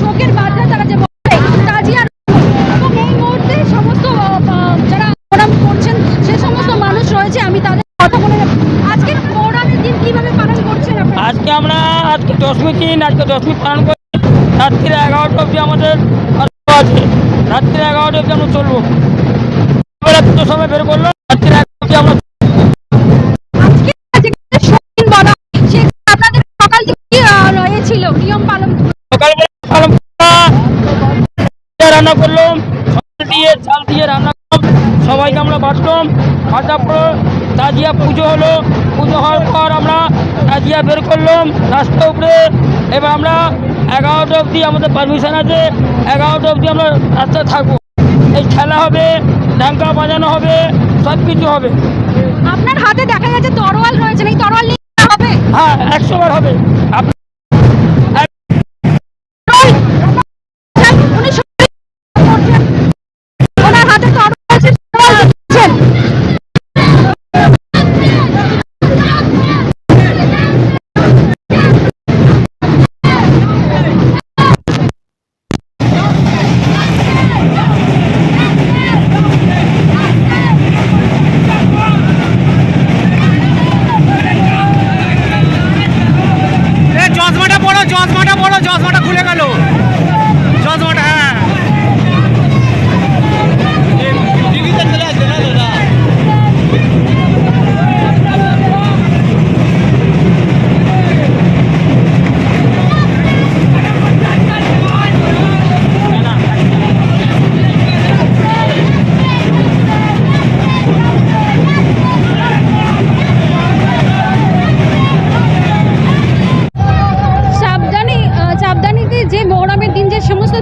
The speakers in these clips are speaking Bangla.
শোকের বার্তা তারা যে বলে তাজিয়া এবং এই মুহূর্তে সমস্ত যারা প্রোগ্রাম করছেন, সে সমস্ত মানুষ রয়েছে, আমি তাদের কথা বলে আজকের প্রোগ্রামের দিন কীভাবে পালন করছেন আজকে আমরা আজকে দশমী দিন, আজকে দশমী পালন করছি রাত্রি এগারোটা অবধি আমাদের আছে। রাত্রি এগারোটা অবধি আমরা চলবো। সময় বের করল। রান্না করলাম দিয়ে চাল দিয়ে রান্না করলাম সবাইকে আমরা বাঁচলাম। বাঁচার পর তাজিয়া পুজো হলো। পুজো হওয়ার পর আমরা তাজিয়া বের করলাম রাস্তা উপরে। এবার আমরা এগারোটা অবধি আমাদের পারমিশন আছে এগারোটা অবধি আমরা রাস্তায় থাকব। এই খেলা হবে ডাঙ্কা বাজানো হবে সব কিছু হবে। আপনার হাতে দেখা যাচ্ছে তরোয়াল রয়েছে এই তরোয়াল নিয়ে হবে? হ্যাঁ একশো বার হবে। পড়ো চশমাটা পড়ো চশমাটা খুলে গেল।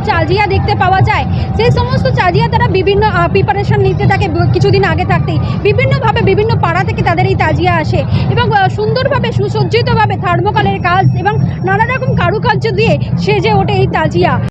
চাজিয়া দেখতে পাওয়া যায়। সেই সমস্ত চাজিয়া তারা বিভিন্ন প্রিপারেশন নিতে থাকে কিছুদিন আগে থাকতেই। বিভিন্নভাবে বিভিন্ন পাড়া থেকে তাদের এই তাজিয়া আসে এবং সুন্দরভাবে, সুসজ্জিতভাবে থার্মোকলের কাজ এবং নানা রকম কারুকার্য দিয়ে সেজে ওঠে এই তাজিয়া।